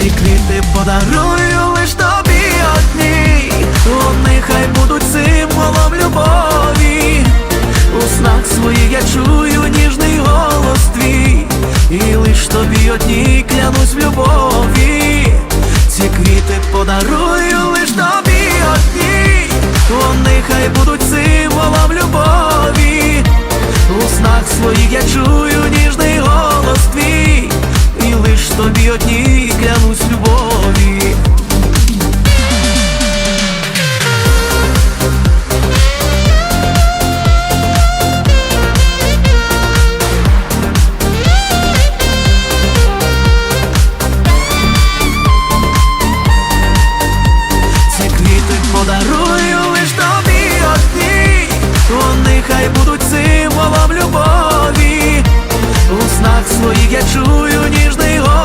ці квіти подарую лиш тобі одні Вони хай будуть символом любові, у снах своїх я чую ніжний голос твій, і лиш тобі одні клянусь в любові, ці квіти подарую лиш тобі одні Вони хай будуть символом любові, у снах своїх я чую ніжний голос твій, і лиш тобі одні клянусь любові. Подарую лиш тобі одні, вони хай будуть символом любові. У снах своїх я чую ніжний голос